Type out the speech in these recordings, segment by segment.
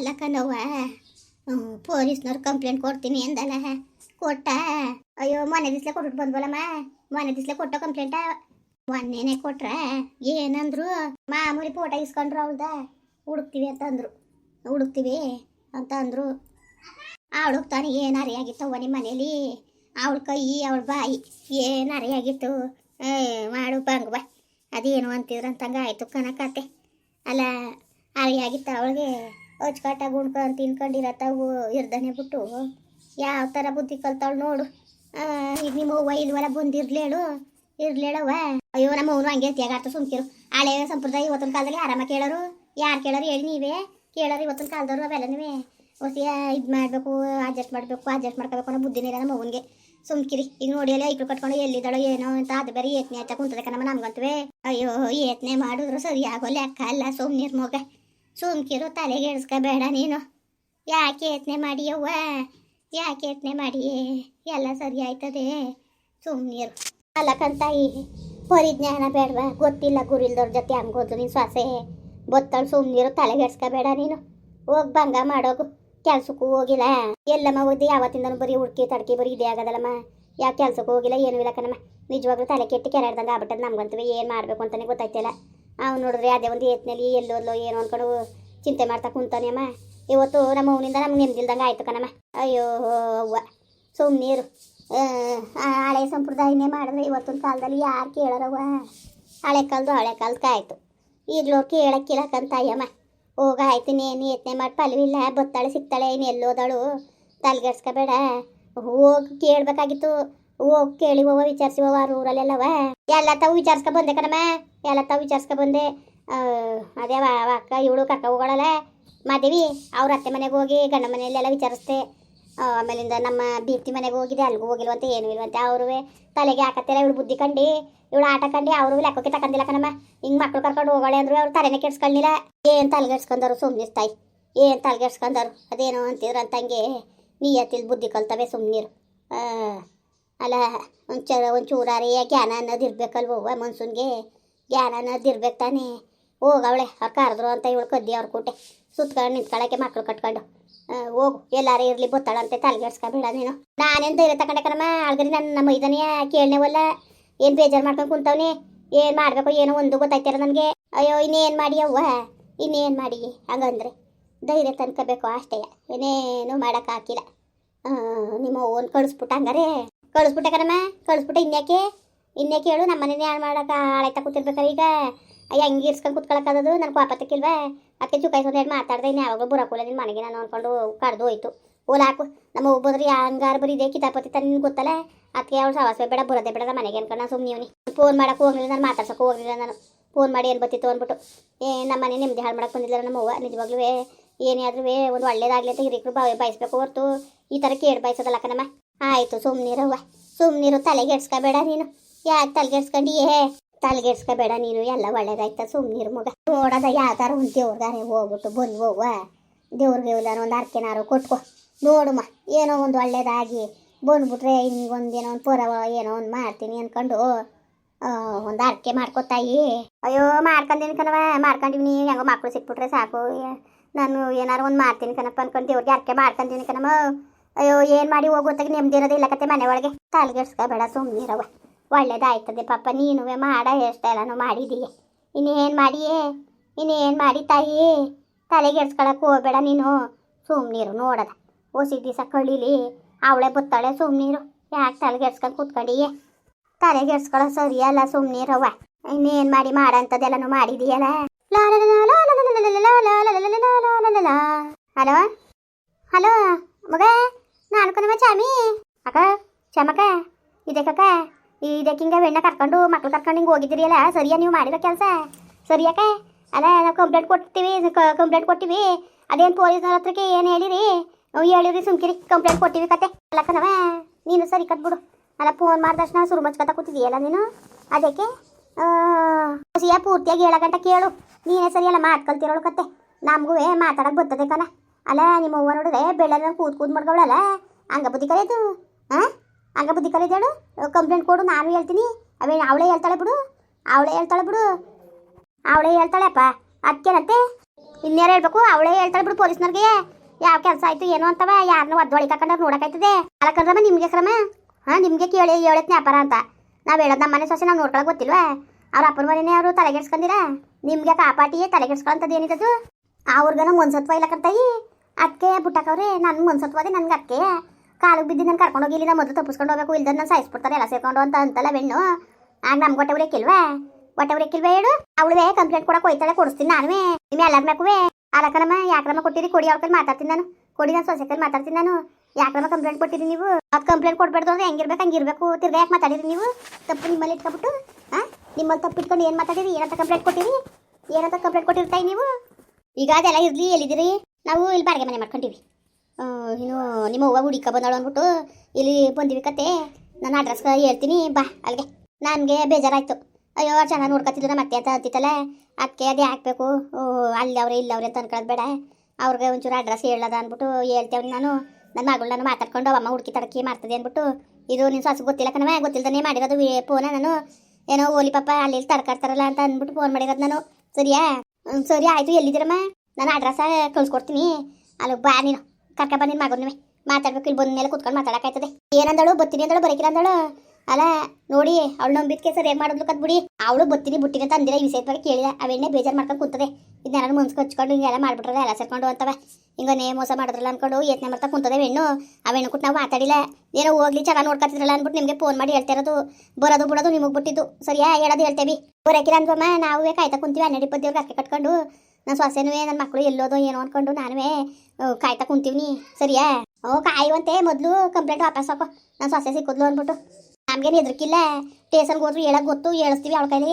ಅಲ್ಲ ಕಣವ್ವ ಪೊಲೀಸ್ನವ್ರು ಕಂಪ್ಲೇಂಟ್ ಕೊಡ್ತೀನಿ ಎಂದಲ್ಲ ಕೊಟ್ಟ? ಅಯ್ಯೋ, ಮನೆ ದಿಸ್ಲೆ ಕೊಟ್ಬಿಟ್ಟು ಬಂದ್ವಲ್ಲಮ್ಮ? ಮನೆ ದಿಸ್ಲೆ ಕೊಟ್ಟ ಕಂಪ್ಲೇಂಟ ಮೊನ್ನೆನೆ ಕೊಟ್ರ? ಏನಂದ್ರು? ಮಾಮೂಲಿ ಫೋಟೋ ಇಸ್ಕೊಂಡ್ರು ಅವಳ್ದ. ಹುಡುಕ್ತೀವಿ ಅಂತ ಅಂದ್ರು ಹುಡುಕ್ತೀವಿ ಅಂತ ಅಂದ್ರು ಅವಳು ತಾನು ಏನು ಅರಿಯಾಗಿತ್ತವ್ವ ನಿಮ್ಮ ಮನೇಲಿ? ಅವಳ ಕೈ, ಅವಳ ಬಾಯಿ, ಏನು ಅರಿಯಾಗಿತ್ತು? ಏ, ಮಾಡು ಬಂಗ್ ಬಾ ಅದೇನು ಅಂತಿದ್ರು ಅಂತಂಗ ಆಯ್ತು ಕನಕತೆ ಅಲ್ಲ, ಅರಿಯಾಗಿತ್ತು ಅವಳಿಗೆ? ಅಚ್ಕಟ್ಟ ಗುಣ್ಕೊಂಡು ತಿನ್ಕೊಂಡಿರತ್ತವು ಇರ್ದನೆ ಬಿಟ್ಟು. ಯಾವ ಥರ ಬುದ್ಧಿ ಕಲ್ತಾಳು ನೋಡು. ಈಗ ನಿಮ್ಮ ಅವ್ವ ಇಲ್ವಲ್ಲ ಬಂದಿರ್ಲೇಳು ಇರ್ಲೇಳವ ಅಯ್ಯೋ, ನಮ್ಮ ಅವ್ರು ಹಂಗೆ ತ್ಯಾಗಾಡ್ತ ಸುಮ್ಕಿರು. ಹಳೆ ಸಂಪ್ರದಾಯ ಇವತ್ತಿನ ಕಾಲದಲ್ಲಿ ಆರಾಮ ಕೇಳೋರು. ಯಾರು ಕೇಳೋರು ಹೇಳಿ ನೀವೇ. ಕೇಳೋರು ಇವತ್ತಿನ ಕಾಲದವ್ರು ಅವೆಲ್ಲ ನೀವೇ. ಹೊಸಿಯ ಇದು ಮಾಡಬೇಕು ಅಡ್ಜಸ್ಟ್ ಮಾಡಬೇಕು ಅಡ್ಜಸ್ಟ್ ಮಾಡ್ಕೋಬೇಕು ಅನ್ನೋ ಬುದ್ಧಿನೇ ಇಲ್ಲ ನಮ್ಮ ಸುಮ್ಕಿರಿ. ಈಗ ನೋಡಿ ಅಲ್ಲಿ ಐಕ್ಳು ಕಟ್ಕೊಂಡು ಎಲ್ಲಿದ್ದಾಳೋ ಏನೋ ಅಂತ ಅದು ಬೇರೆ ಏತ್ನೆ ಆಯ್ತಾ ಕುಂತದಕ್ಕ ಕಣಮ್ಮ ನಮ್ಗಂತವೇ. ಅಯ್ಯೋ, ಏತ್ನೆ ಮಾಡಿದ್ರು ಸರಿ ಆಗೋ ಲೆಕ್ಕ ಅಲ್ಲ ಸುಮ್ನಿರ್ ಮಗ. ಸುಮ್ಕಿರು ತಲೆಗೆ ಎಡ್ಸ್ಕೋಬೇಡ ನೀನು. ಯಾಕೆ ಯತ್ನೆ ಮಾಡಿಯವ್ವ? ಯಾಕೆ ಯತ್ನೆ ಮಾಡಿ ಎಲ್ಲ ಸರಿ ಆಯ್ತದೆ ಸುಮ್ನೀರು ಅಲ್ಲಕ್ಕಂತಾಯಿ ಪರಿಜ್ಞಾನ ಬೇಡವಾ? ಗೊತ್ತಿಲ್ಲ ಗುರಿಲ್ದವ್ರ ಜೊತೆ ಹಂಗೋದು ನೀನು ಸ್ವಾಸೆ ಬೊತ್ತಳು ಸುಮ್ನೀರು ತಲೆಗೆಡ್ಸ್ಕೋಬೇಡ ನೀನು. ಹೋಗಿ ಭಂಗ ಮಾಡೋಗು. ಕೆಲ್ಸಕ್ಕೂ ಹೋಗಿಲ್ಲ. ಎಲ್ಲಮ್ಮ ಓದಿ ಯಾವತ್ತಿಂದನೂ ಬರೀ ಹುಡ್ಕಿ ತಡ್ಕಿ ಬರೀ ಇದೇ ಆಗೋದಲ್ಲಮ್ಮ. ಯಾವ ಕೆಲ್ಸಕ್ಕೂ ಹೋಗಿಲ್ಲ, ಏನು ಇಲ್ಲ ಕಣಮ್ಮ. ನಿಜವಾಗ್ಲೂ ತಲೆ ಕೆಟ್ಟು ಕೆರೆಡ್ದಂಗೆ ಆಗ್ಬಿಟ್ಟದ ನಮ್ಗಂತೂ ಏನು ಮಾಡಬೇಕು ಅಂತಲೇ ಗೊತ್ತಾಯ್ತಿಲ್ಲ. ಅವ್ನು ನೋಡಿದ್ರೆ ಅದೇ ಒಂದು ಏತ್ನಲ್ಲಿ ಎಲ್ಲೋದ್ಲೋ ಏನೋ ಅನ್ಕೊಂಡು ಚಿಂತೆ ಮಾಡ್ತಾ ಕುಂತಾನೆ ಅಮ್ಮ. ಇವತ್ತು ನಮ್ಮ ಅವನಿಂದ ನಮ್ಗೆ ನೆಮ್ಮದಿಲ್ದಂಗೆ ಆಯ್ತು ಕಣಮ್ಮ. ಅಯ್ಯೋ ಅವ್ವ. ಸುಮ್ಮನೀರು ಹಳೆ ಸಂಪ್ರದಾಯನೇ ಮಾಡಿದ್ರೆ ಇವತ್ತಿನ ಕಾಲದಲ್ಲಿ ಯಾರು ಕೇಳೋರವ್ವ? ಹಳೆ ಕಾಲದ್ದು ಹಳೆ ಕಾಲಕ್ಕೆ ಆಯಿತು ಈಗಲೂ ಕೇಳಕ್ಕಂತ ಅಯ್ಯಮ್ಮ. ಹೋಗ ಆಯ್ತು, ನೀನು ಯತ್ನೆ ಮಾಡಿ ಪಲ್ವಿಲ್ಲ ಬತ್ತಾಳೆ ಸಿಗ್ತಾಳೆ ಏನು ಎಲ್ಲೋದಳು. ತಲೆಗೆಡ್ಸ್ಕೋಬೇಡ ಹೋಗಿ ಕೇಳಬೇಕಾಗಿತ್ತು. ಹೋಗಿ ಕೇಳಿ ಹೋವ ವಿಚಾರಿಸಿ ಹೋವ ಊರಲ್ಲೆಲ್ಲವ ಎಲ್ಲ ತಾವು ವಿಚಾರಿಸ್ಕೊ ಬಂದೆ ಕಣಮ್ಮ. ಎಲ್ಲ ತಾವು ವಿಚಾರಿಸ್ಕೊ ಬಂದೆ. ಅದೇ ಅಕ್ಕ ಇವಳು ಕಕ್ಕ ಹೋಗಳಲ್ಲ. ಮಾದೇವಿ ಅವ್ರ ಅತ್ತೆ ಮನೆಗೆ ಹೋಗಿ ಗಂಡ ಮನೆಯಲ್ಲೆಲ್ಲ ವಿಚಾರಿಸ್ದೆ. ಆಮೇಲಿಂದ ನಮ್ಮ ಬೀರ್ತಿ ಮನೆಗೆ ಹೋಗಿದೆ. ಅಲ್ಲಿಗೂ ಹೋಗಿಲ್ವಂತೆ ಏನು ಇಲ್ವಂತೆ ಅವರು ತಲೆಗೆ ಹಾಕತ್ತಿಲ್ಲ ಇವಳು ಬುದ್ಧಿ ಕಂಡು. ಇವಳು ಆಟ ಕಂಡು ಅವರು ಲೆಕ್ಕಕ್ಕೆ ತಕಂದಿಲ್ಲ ಕಣಮ್ಮ. ಹಿಂಗೆ ಮಕ್ಳು ಕರ್ಕೊಂಡು ಹೋಗೋಳೆ ಅಂದ್ರು ಅವ್ರು ತಲೆನೇ ಕೆಡ್ಸ್ಕೊಳ್ಳಿಲ್ಲ ಏನು ತಲೆಗೆಡ್ಸ್ಕೊಂಡರು ಸುಮ್ಮನಿಸ್ತಾಯಿ ಏನು ತಲೆಗೆಡ್ಸ್ಕೊಂಡರು ಅದೇನು ಅಂತಿದ್ರು ಅಂತಂಗೆ ನೀಯತ್ತಿಲ್ ಬುದ್ಧಿ ಕಲ್ತವೆ ಸುಮ್ಮನಿರು ಅಲ್ಲ ಒಂಚ ಒಂಚೂರಾರಿ ಜ್ಞಾನ ಅನ್ನೋದು ಇರ್ಬೇಕಲ್ವವ್ವ ಮನ್ಸೂನ್ಗೆ? ಜ್ಞಾನ ಅನ್ನೋದು ಇರ್ಬೇಕು ತಾನೇ. ಹೋಗವಳೆ ಅವ್ರು ಕರೆದ್ರು ಅಂತ ಇವಳು ಅವ್ರ ಕೂಟೆ. ಸುತ್ಕೊಂಡು ನಿಂತ್ಕೊಳ್ಳೋಕೆ ಮಕ್ಕಳು ಕಟ್ಕೊಂಡು. ಹೋಗು, ಎಲ್ಲಾರು ಇರಲಿ, ಬೊತ್ತಾಳಂತೆ ತಲೆಗೆಡ್ಸ್ಕೊಬೇಡ ನೀನು. ನಾನೇನು ಧೈರ್ಯ ತಗೊಂಡೆ ಕಣಮ್ಮ, ಆಳ್ಗರಿ ನನ್ನ ಮೈದನೆಯ ಕೇಳನೇವಲ್ಲ ಏನು ಬೇಜಾರು ಮಾಡ್ಕೊಂಡು ಕುಂತವ್ನಿ? ಏನು ಮಾಡಬೇಕು ಏನೋ ಒಂದು ಗೊತ್ತಾಯ್ತಿರ ನನಗೆ? ಅಯ್ಯೋ, ಇನ್ನೇನು ಮಾಡಿ ಅವ್ವ? ಇನ್ನೇನು ಮಾಡಿ? ಹಂಗಂದ್ರೆ ಧೈರ್ಯ ತನ್ಕೋಬೇಕು ಅಷ್ಟೇ. ಇನ್ನೇನು ಮಾಡೋಕ್ಕಾಗಿಲ್ಲ ನಿಮ್ಮ ಓನ್ ಕಳಿಸ್ಬಿಟ್ಟ ಹಂಗಾರೆ ಕಳಿಸ್ಬಿಟ್ಟೆ ಕಣಮ್ಮ, ಕಳಿಸ್ಬಿಟ್ಟೆ ಇನ್ಯಾಕೆ? ಇನ್ಯಾಕೆ ಹೇಳು ನಮ್ಮ ಮನೇನೆ ಯಾರು ಮಾಡೋಕೆ ಆಳಾಯ್ತಾ ಕೂತಿರ್ಬೇಕಾರೆ ಈಗ? ಅಯ್ಯ, ಹಂಗೆ ಇರ್ಸ್ಕೊಂಡು ಕುತ್ಕೊಳಕ್ಕಾಗದು ನನ್ನ ಪಾಪತ್ತಕ್ಕಿಲ್ವಾ ಅದಕ್ಕೆ ಚುಕಾಯಿ ಒಂದು ಹೇಳಿ ಮಾತಾಡ್ದೆ ಇನ್ನು ಯಾವಾಗಲೂ ಬುರಾಕೂಲ ನಿನ್ನ ಮನೆಗೆ ನಾನು ಅಂದ್ಕೊಂಡು ಕಡ್ದು ಹೋಯ್ತು. ಓಲ್ ಹಾಕು. ನಮ್ಮ ಒಬ್ಬದ್ರಿ ಹಂಗಾರು ಬರೀ ಇದೆ ಕಿತಾಪತಿ ತನ್ನ ಗೊತ್ತಲ್ಲ? ಅದಕ್ಕೆ ಅವಳು ಸವಾಸ ಬೇಡ, ಬರೋದೇ ಬೇಡ ಮನೆಗೆ ಅನ್ಕೊಂಡು ನಾನು ಸುಮ್ಮನೆ ಫೋನ್ ಮಾಡಕ್ಕೆ ಹೋಗಲಿಲ್ಲ, ನಾನು ಮಾತಾಡ್ಸೋಕೆ ಹೋಗಲಿಲ್ಲ ನಾನು. ಫೋನ್ ಮಾಡಿ ಏನು ಬತ್ತಿತ್ತು ಅಂದ್ಬಿಟ್ಟು. ಏ ನಮ್ಮ ಮನೆ ನೆಮ್ಮದಿ ಹಾಳು ಮಾಡಕ್ಕೆ ಬಂದಿಲ್ಲ ನಮ್ಮ ಅವ್ವ ನಿಜವಾಗ್ಲೂ ಏನೇ ಆದ್ರೂ ಒಂದು ಒಳ್ಳೇದಾಗಲಿ ಅಂತ ಹಿರಿಕರು ಬಾಯ್ ಬಯಸ್ಬೇಕು ಹೊರ್ತು. ಈ ಥರ ಕೇಳಿ ಬಯಸೋದಲ್ಲ ಕಣಮ್ಮ. ಆಯಿತು ಸುಮ್ಮನಿರವ್ವ ಸುಮ್ಮನಿರು ತಲೆಗೆಡ್ಸ್ಕೋಬೇಡ ನೀನು. ಯಾಕೆ ತಲೆಗೆಡ್ಸ್ಕೊಂಡಿಯೇ ತಲೆಗೆಡ್ಸ್ಕೋಬೇಡ ನೀನು. ಎಲ್ಲ ಒಳ್ಳೇದಾಯ್ತ ಸುಮ್ಮನಿರು ಮಗ. ನೋಡದ ಯಾವ್ದಾರು ಒಂದು ದೇವ್ರಗಾರೆ ಹೋಗ್ಬಿಟ್ಟು ಬಂದು ಹೋಗುವ ದೇವ್ರಿಗೆ ಇಲ್ದಾರ ಒಂದು ಅರ್ಕೆನಾರು ಕೊಟ್ಕೊ. ನೋಡುಮ್ಮ, ಏನೋ ಒಂದು ಒಳ್ಳೇದಾಗಿ ಬಂದ್ಬಿಟ್ರೆ ಹಿಂಗೊಂದು ಏನೋ ಒಂದು ಪೊರವ ಏನೋ ಒಂದು ಮಾಡ್ತೀನಿ ಅಂದ್ಕೊಂಡು ಒಂದು ಅರ್ಕೆ ಮಾಡ್ಕೊತಾಯಿ ಅಯ್ಯೋ ಮಾಡ್ಕೊಂಡೀನಿ ಕಣವ ಮಾಡ್ಕೊಂಡಿವ್ನಿ ಹೆಂಗೋ ಮಕ್ಕಳು ಸಿಕ್ಬಿಟ್ರೆ ಸಾಕು. ನಾನು ಏನಾರು ಒಂದು ಮಾಡ್ತೀನಿ ಕಣಪ್ಪ ಅನ್ಕೊಂಡು ದೇವ್ರಿಗೆ ಅರ್ಕೆ ಮಾಡ್ಕೊಂತೀನಿ ಕಣಮ್ಮ. ಅಯ್ಯೋ ಏನು ಮಾಡಿ ಹೋಗೋತಾಗ ನೆಮ್ಮದಿ ಇರೋದಿಲ್ಲ ಕತೆ ಮನೆ ಒಳಗೆ ತಲೆಗೆಡ್ಸ್ಕೋಬೇಡ ಸುಮ್ಮನಿರವ ಒಳ್ಳೇದಾಯ್ತದೆ ಪಾಪ ನೀನು ಮಾಡ ಎಷ್ಟೆಲ್ಲನೂ ಮಾಡಿದೀಯ ಇನ್ನೇನು ಮಾಡಿಯೇ ಇನ್ನೇನು ಮಾಡಿ ತಾಯಿ ತಲೆಗೆಡ್ಸ್ಕೊಳಕ್ಕೆ ಹೋಗ್ಬೇಡ ನೀನು ಸುಮ್ಮನಿರು ನೋಡದ ಓಸಿ ದಿವಸ ಕಳೀಲಿ ಅವಳೆ ಬುತ್ತಾಳೆ ಸುಮ್ಮನಿರು ಯಾಕೆ ತಲೆಗೆಡ್ಸ್ಕೊಂಡು ಕೂತ್ಕೊಂಡಿಯೇ ತಲೆಗೆಡ್ಸ್ಕೊಳ ಸರಿ ಅಲ್ಲ ಸುಮ್ಮನಿರವ ಇನ್ನೇನು ಮಾಡಿ ಮಾಡಂಥದ್ದೆಲ್ಲನೂ ಮಾಡಿದೀಯಲ್ಲ ಹಲೋ ಹಲೋ ಮಗ ಕಣವ ಚಾಮಿ. ಅಕ್ಕ ಚಾಮಕ್ಕ ಇದಕ್ಕಕ್ಕ ಇದಕ್ಕೆ ಹಿಂಗೆ ಬೆಣ್ಣೆ ಕರ್ಕೊಂಡು, ಮಕ್ಳು ಕರ್ಕೊಂಡು ಹಿಂಗೆ ಹೋಗಿದ್ದೀರಿಯಲ್ಲ, ಸರಿಯಾ ನೀವು ಮಾಡಿರೋ ಕೆಲಸ? ಸರಿಯಾಕ ಅಲ್ಲ, ನಾವು ಕಂಪ್ಲೇಂಟ್ ಕೊಡ್ತೀವಿ ಕಂಪ್ಲೇಂಟ್ ಕೊಟ್ಟಿವಿ. ಅದೇನು ಪೊಲೀಸ್ನವ್ರ ಹತ್ರಕ್ಕೆ ಏನು ಹೇಳಿರಿ? ಹೇಳಿರಿ ಸುಮ್ಕಿರಿ. ಕಂಪ್ಲೇಂಟ್ ಕೊಟ್ಟಿವಿ ಕತೆ. ಅಲ್ಲ ಕಣವ ನೀನು ಸರಿ ಕಟ್ಬಿಡು ಅಲ್ಲ ಫೋನ್ ಮಾಡಿದ ತಕ್ಷಣ ಸುರು ಮಚ್ಕೊತ ಕೂತಿದೀಯಲ್ಲ ನೀನು? ಅದಕ್ಕೆ ಸಿಯ ಪೂರ್ತಿಯಾಗಿ ಹೇಳಕಂತ ಕೇಳು. ನೀನೇ ಸರಿಯಲ್ಲ ಮಾತು ಕಲ್ತಿರೋಳು ಕತೆ. ನಮಗೂ ಮಾತಾಡಕ್ಕೆ ಬರ್ತದೆ ಕಣ. ಅಲ್ಲ ನಿಮ್ಮ ಅವ್ವ ನೋಡಿದ್ರೆ ಬೆಳ್ಳ ಕೂತ್ ಕೂತ್ ಮಾಡ್ಕೊಳಲ್ಲ? ಹಂಗ ಬುದ್ಧಿ ಕಲಿಯೋದು ಹಾಂ? ಹಂಗ ಬುದ್ಧಿ ಕಲಿಯೋದು ಕಂಪ್ಲೇಂಟ್ ಕೊಡು, ನಾನು ಹೇಳ್ತೀನಿ. ಅವೇ ಅವಳೇ ಹೇಳ್ತಾಳೆ ಬಿಡು. ಅವಳೇ ಹೇಳ್ತಾಳೆ ಬಿಡು. ಅವಳೇ ಹೇಳ್ತಾಳೆಪ್ಪ ಅದಕ್ಕೇನಂತೆ ಇನ್ನೇನು ಹೇಳ್ಬೇಕು, ಅವಳೇ ಹೇಳ್ತಾಳೆ ಬಿಡು ಪೊಲೀಸ್ನವ್ರಿಗೆ. ಯಾವ ಕೆಲಸ ಆಯ್ತು, ಏನು ಅಂತವ? ಯಾರನ್ನ ಒದ್ದೊಳಿ ಕಾಕೊಂಡ್ರೆ ಅಲ್ಲ ಅಲ್ಲಕಂದ್ರಮ್ಮ ನಿಮಗೆ ಕ್ರಮ? ಹಾಂ, ನಿಮಗೆ ಕೇಳಿ ಹೇಳತ್ ವ್ಯಾಪಾರ ಅಂತ. ನಾವು ಹೇಳೋದು ನಮ್ಮ ಮನೆ ಸೊಸೆ ನಾವು ನೋಡ್ಕೊಳಕ್ ಗೊತ್ತಿಲ್ವಾ? ಅವ್ರ ಅಪ್ಪನ ಮನೆನೇ ಅವರು ತಲೆಗೆಡ್ಸ್ಕೊಂಡಿರ ನಿಮಗೆ ಕಾಪಾಟಿಯೇ ತಲೆಗೆಡ್ಸ್ಕೊಳ್ಳೋಂಥದ್ದು ಏನಿದದು? ಅವ್ರಿಗನ ಮನ್ಸತ್ವ ಇಲ್ಲ ಕರ್ತಾಯಿ ಅದಕ್ಕೆ ಬಿಟ್ಟಾಕವ್ರೆ ನನ್ನ ಮನ್ಸತ್ವ ಅದೇ ನನ್ಗೆ ಅದಕ್ಕೆ ಕಾಲಿಗೆ ಬಿದ್ದು ನಾನು ಕರ್ಕೊಂಡು ಹೋಗಿ ನಾನು ಮೊದಲು ತಪ್ಪಿಸ್ಕೊಂಡು ಹೋಗಬೇಕು ಇಲ್ದ ನಾನು ಸಾಯಿಸ್ಬಿಡ್ತಾರೆ, ಎಲ್ಲ ಸೇರ್ಕೊಂಡು ಅಂತ ಅಂತಲ್ಲ ಬೆಣ್ಣು ಆಗ ನಮ್ಗೆ ಹೊಟ್ಟೆ ಉರಿಯಕ್ಕಿಲ್ವಾ? ಹೊಟ್ಟೆ ಉರಿಯಕ್ಕಿಲ್ವಾ ಹೇಳು? ಅವಳುವೆ ಕಂಪ್ಲೇಂಟ್ ಕೊಡಕ್ಕೆ ಹೋಯ್ತಾಳೆ, ಕೊಡಿಸ್ತೀನಿ ನಾನುವೇ. ನಿಮ್ಮ ಎಲ್ಲರ ಮೇಕುವೆ ಅಲಕನಮ್ಮ ಯಾಕ್ರಮ ಕೊಟ್ಟಿರಿ? ಕೊಡಿ, ಅವ್ರ ಮಾತಾಡ್ತೀನಿ ನಾನು. ಕೊಡಿ, ನಾನು ಸೊಸೆಕಲ್ಲಿ ಮಾತಾಡ್ತೀನಿ ನಾನು. ಯಾಕ್ರಮ ಕಂಪ್ಲೇಂಟ್ ಕೊಟ್ಟಿರಿ ನೀವು? ಅದು ಕಂಪ್ಲೇಂಟ್ ಕೊಡ್ಬಾರ್ದು ಅಂದ್ರೆ ಹೆಂಗಿರ್ಬೇಕು, ಹಂಗಿರ್ಬೇಕು. ತಿರ್ಗಾ ಯಾಕೆ ಮಾತಾಡಿರಿ ನೀವು? ತಪ್ಪು ನಿಮ್ಮಲ್ಲಿ ಇಟ್ಕೊಬಿಟ್ಟು ಹಾಂ ನಿಮ್ಮಲ್ಲಿ ತಪ್ಪು ಇಟ್ಕೊಂಡು ಏನು ಮಾತಾಡಿರಿ? ಏನಂತ ಕಂಪ್ಲೇಂಟ್ ಕೊಟ್ಟಿರಿ? ಏನಂತ ಕಂಪ್ಲೇಂಟ್ ಕೊಟ್ಟಿರ್ತಾಯಿ ನೀವು? ಈಗ ಅದೆಲ್ಲ ಇರ್ಲಿ ಎಲ್ಲಿದ್ದೀರಿ? ನಾವು ಇಲ್ಲಿ ಬಾಡಿಗೆ ಮನೆ ಮಾಡ್ಕೊಂಡಿವಿ. ಇನ್ನು ನಿಮ್ಮ ಅವ್ವ ಹುಡುಕ ಬಂದಳು ಅಂದ್ಬಿಟ್ಟು ಇಲ್ಲಿ ಬಂದಿವಿ ಕತೆ. ನನ್ನ ಅಡ್ರೆಸ್ ಹೇಳ್ತೀನಿ ಬಾ ಅಲ್ಲಿಗೆ. ನನಗೆ ಬೇಜಾರಾಯ್ತು. ಅಯ್ಯೋ ಚೆನ್ನಾಗಿ ನೋಡ್ಕೊತಿದ್ರು ನಮ್ಮ ಅತ್ತೆ ಅಂತ ಅಂತಿತ್ತಲ್ಲ. ಅಕ್ಕೆ ಅದೇ ಹಾಕ್ಬೇಕು. ಓ, ಅಲ್ಲಿ ಅವ್ರೆ ಇಲ್ಲಿ ಅವ್ರೆ ಅಂತ ಅನ್ಕೊಳ್ಳೋದು ಬೇಡ. ಅವ್ರಿಗೆ ಒಂಚೂರು ಅಡ್ರೆಸ್ ಹೇಳದ ಅಂದ್ಬಿಟ್ಟು ಹೇಳ್ತೇವೆ ನಾನು. ನನ್ನ ಮಗಳನ್ನ ನಾನು ಮಾತಾಡ್ಕೊಂಡು ಅಮ್ಮ ಹುಡುಕಿ ತಡಕಿ ಮಾಡ್ತದೆ ಅಂದ್ಬಿಟ್ಟು. ಇದು ನಿನ್ನ ಸಾಸು ಗೊತ್ತಿಲ್ಲ ಕಣವೇ ಗೊತ್ತಿಲ್ಲದೇ ಮಾಡಿರೋದು ಫೋನ ನಾನು. ಏನೋ ಓಲಿ ಪಾಪ ಅಲ್ಲಿ ತಡ್ಕಾಡ್ತಾರಲ್ಲ ಅಂತ ಅಂದ್ಬಿಟ್ಟು ಫೋನ್ ಮಾಡಿರೋದು ನಾನು. ಸರಿಯಾ? ಸರಿ ಆಯಿತು ಎಲ್ಲಿದ್ದೀರಮ್ಮ ನಾನು ಅಡ್ರೆಸ್ ಕಳ್ಸ್ಕೊಡ್ತೀನಿ. ಅಲ್ಲಿ, ಬಾ ನೀನು. ಕರ್ಕ ಬಾ ನಿನ್ನ ಮಗನೇ ಮಾತಾಡ್ಬೇಕು, ಇಲ್ಲಿ ಬಂದ ಮೇಲೆ ಕುತ್ಕೊಂಡು ಮಾತಾಡಕ್ಕಾಯ್ತದೆ ಏನಂದಳು? ಬತ್ತೀನಿ ಅಂದಳು, ಬರಕಿಲ್ಲ ಅಂದಳು? ಅಲ್ಲ, ನೋಡಿ, ಅವಳು ನಂಬಿದ್ಕೆ ಸರಿಯಾಗಿ ಮಾಡೋದು ಕದ್ಬಿಡಿ. ಅವಳು ಬತ್ತೀನಿ ಬುಟ್ಟಿನ ತಂದಿರ ಈ ವಿಷಯದ ಬಗ್ಗೆ ಕೇಳಿದ ಅವೆಣ್ಣೆ ಬೇಜಾರು ಮಾಡ್ಕೊಂಡು ಕೂತದೆ. ಇದನ್ನೆಲ್ಲ ಮುನ್ಸ್ಕೊ ಹಚ್ಕೊಂಡು ಹಿಂಗೆಲ್ಲ ಮಾಡ್ಬಿಟ್ರೆ ಎಲ್ಲ ಸೇರ್ಕೊಂಡು ಅಂತವೆ. ಹಿಂಗ ನೇ ಮೋಸ ಮಾಡಿದ್ರಲ್ಲ ಅನ್ಕೊಂಡು ಯತ್ನೆ ಮಾಡ್ತಾ ಕುಂತದೆ ಹೆಣ್ಣು. ಅವೆಣ್ಣು ಕೊಟ್ಟು ನಾವು ಮಾತಾಡಿಲ್ಲ. ಏನೋ ಹೋಗ್ಲಿ, ಚೆನ್ನಾಗಿ ನೋಡ್ಕೊತಿದ್ರಲ್ಲ ಅಂದ್ಬಿಟ್ಟು ನಿಮಗೆ ಫೋನ್ ಮಾಡಿ ಹೇಳ್ತಾ ಇರೋದು. ಬರೋದು ಬಿಡೋದು ನಿಮಗೆ ಬಿಟ್ಟಿದ್ದು. ಸರಿಯಾ? ಹೇಳೋದು ಹೇಳ್ತೇವೆ. ಬರೋಕಿಲ್ಲ ಅಂದ್ವಮ್ಮ, ನಾವೇ ಕಾಯ್ತಾ ಕುಂತೀವಿ, ಹನ್ನೆರಡು ಇಪ್ಪತ್ತು ದೇವ್ರಿಗೆ ಅಕ್ಕಿ ಕಟ್ಕೊಂಡು. ನನ್ನ ಸೊಸೆನೂ ನನ್ನ ಮಕ್ಕಳು ಎಲ್ಲೋದು ಏನೋ ಅನ್ಕೊಂಡು ನಾನುವೇ ಕಾಯ್ತಾ ಕುಂತೀವಿ ಸರಿಯಾ? ಓ, ಕಾಯುವಂತೆ ಮೊದಲು ಕಂಪ್ಲೇಂಟ್ ವಾಪಸ್ ಹಾಕೋ. ನನ್ನ ಸೊಸೆ ಸಿಕ್ಕಿದ್ಲು ಅಂದ್ಬಿಟ್ಟು. ನಮ್ಗೇನು ಹೆದರ್ಕಿಲ್ಲ. ಟೇಸನ್ಗೆ ಹೋದ್ರು ಹೇಳಕ್ಕೆ ಗೊತ್ತು, ಹೇಳಿಸ್ತೀವಿ ಅವಳ ಕೈಲಿ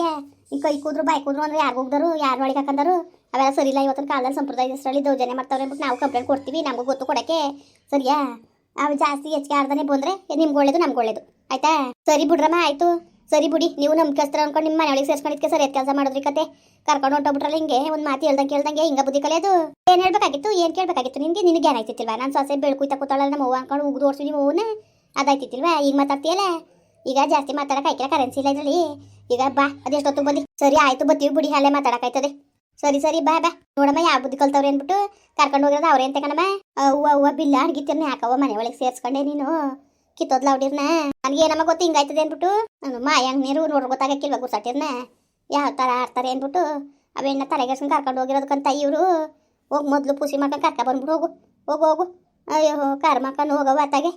ಈ ಕೈ ಕೂದ್ರು, ಬಾಯ್ ಕೂದ್ರು ಅಂದ್ರೆ ಯಾರು ಹೋಗ್ದರು, ಯಾರು ಒಳಗೆ ಹಾಕಂದರು? ಅವೆಲ್ಲ ಸರಿ ಇಲ್ಲ, ಇವತ್ತಿನ ಕಾಲದಲ್ಲಿ ಸಂಪ್ರದಾಯ ಹೆಸರಲ್ಲಿ ದೌರ್ಜನ್ಯ ಮಾಡ್ತಾವ್ರೆ ಅಂದ್ಬಿಟ್ಟು ನಾವು ಕಂಪ್ಲೇಂಟ್ ಕೊಡ್ತೀವಿ, ನಮಗೂ ಗೊತ್ತು ಕೊಡಕ್ಕೆ. ಸರಿಯಾ? ಅವು ಜಾಸ್ತಿ ಹೆಚ್ಚಿಗೆ ಆಡ್ದೇ ಬಂದರೆ ನಿಮ್ಗೆ ಒಳ್ಳೇದು, ನಮ್ಗೆ ಒಳ್ಳೇದು. ಆಯ್ತಾ? ಸರಿ ಬಿಡ್ರಮ್ಮ, ಆಯ್ತು. ಸರಿ ಬಿಡಿ, ನೀವು ನಮ್ಮ ಕಸ್ತರ ಅಂದ್ಕೊಂಡು ನಿಮ್ಮ ಮನೆಯೊಳಗೆ ಸೇರ್ಸ್ಕೊಂಡಿದ್ಕೆ ಸರಿ ಕೆಲಸ ಮಾಡಿದ್ರಿ ಕತೆ. ಕರ್ಕೊಂಡು ಹೊಂಟೋಗ್ಬಿಟ್ರಲ್ಲ ಹಿಂಗೆ, ಒಂದು ಮಾತು ಹೇಳ್ದಂಗೆ ಕೇಳ್ದಂಗೆ ಹಿಂಗೆ ಬುದ್ಧಿ ಕಲಿಯೋದು. ಏನ್ ಹೇಳ್ಬೇಕಾಗಿತ್ತು? ಏನ್ ಕೇಳಬೇಕಾಗಿತ್ತು? ನಿಮಗೆ ನಿನಗೆ ಏನಾಯ್ತಿಲ್ವಾ ನಾನು ಸೊಸೆ ಬೆಳ್ಕುಯ್ತಾ ಕೂತಾಳಲ್ಲ, ನಮ್ಮ ಅವ್ವ ಅಂದ್ಕೊಂಡು ಉಗ್ದು ಓಡಿಸಿ ಹೂವನ್ನ ಅವ್ವನ ಅದಾಯ್ತಿಲ್ವಾ ಈಗ ಮಾತಾಡ್ತೀಯಲ್ಲ? ಈಗ ಜಾಸ್ತಿ ಮಾತಾಡೋಕೆ ಆಯ್ಕಿಲ್ಲ ಕರೆನ್ಸಿ ಇಲ್ಲ ಇದರಲ್ಲಿ. ಈಗ ಬಾ, ಅದೆಷ್ಟೊತ್ತು ಬಂದು? ಸರಿ, ಆಯ್ತು, ಬತ್ತೀವಿ ಬಿಡಿ, ಅಲ್ಲೇ ಮಾತಾಡಕಾಯ್ತದೆ ಸರಿ ಸರಿ, ಬಾ ಬಾ. ನೋಡಮ್ಮ ಯಾವ ಬುದ್ಧಿ ಕಲ್ತವ್ರೆ ಅಂದ್ಬಿಟ್ಟು ಕರ್ಕೊಂಡು ಹೋಗಿರೋದು ಅವ್ರ ಏನ್ ಕಣಮ್ಮ. ಅವ್ವ ಅವ್ವ ಬಿಲ್ಲ ಅಡ್ಗಿತಿರ್ನ ಯಾಕವ್ವ ಮನೆ ಒಳಗೆ ಸೇರ್ಸ್ಕೊಂಡೆ ನೀನು? ಕಿತ್ತೋದ್ಲ ಹೊಡಿರ್ನ ನನಗೆ ಏನಮ್ಮ ಗೊತ್ತು ಹಿಂಗಾಯ್ತದೆ ಅಂದ್ಬಿಟ್ಟು? ನಾನು ಮಾಯಂಗ್ ನೀರು ನೋಡ್ರಿ ಗೊತ್ತಾಗಕ್ಕಿಲ್ವ ಗುರ್ಸಾಟಿರ್ನ? ಯಾವ ಥರ ಆಡ್ತಾರೆ ಅಂದ್ಬಿಟ್ಟು? ಅವೆಣ್ಣ ತಲೆಗೆಡ್ಸ್ಕೊಂಡು ಕರ್ಕೊಂಡು ಹೋಗಿರೋದಕ್ಕಂತ ಇವರು. ಹೋಗಿ ಮೊದಲು ಪೂಸಿ ಮಾಡ್ಕೊಂಡು ಕರ್ಕ ಬಂದ್ಬಿಟ್ಟು ಹೋಗು. ಹೋಗು ಹೋಗು. ಅಯ್ಯೋ ಕಾರ್ ಮಾಡ್ಕೊಂಡು ಹೋಗವ ಅತ್ತಾಗೆ.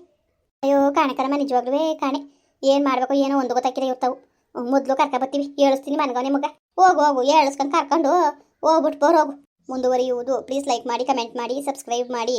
ಅಯ್ಯೋ, ಕಾಣೆ ಕರಮ್ಮ ನಿಜವಾಗ್ಲೂ ಕಾಣೆ. ಏನು ಮಾಡಬೇಕು, ಏನೋ ಒಂದು ಗೊತ್ತಾಕಿರ ಇರ್ತಾವು ಮೊದಲು ಕರ್ಕ ಬರ್ತೀವಿ ಹೇಳಿಸ್ತೀನಿ ಮನ್ಗವನೆ ಮಗ. ಹೋಗು ಹೋಗು ಹೇಳಿಸ್ಕೊಂಡು ಕರ್ಕೊಂಡು ಹೋಗ್ಬಿಟ್ಟು ಬರೋಗು ಮುಂದುವರಿಯುವುದು. ಪ್ಲೀಸ್ ಲೈಕ್ ಮಾಡಿ ಕಮೆಂಟ್ ಮಾಡಿ ಸಬ್ಸ್ಕ್ರೈಬ್ ಮಾಡಿ.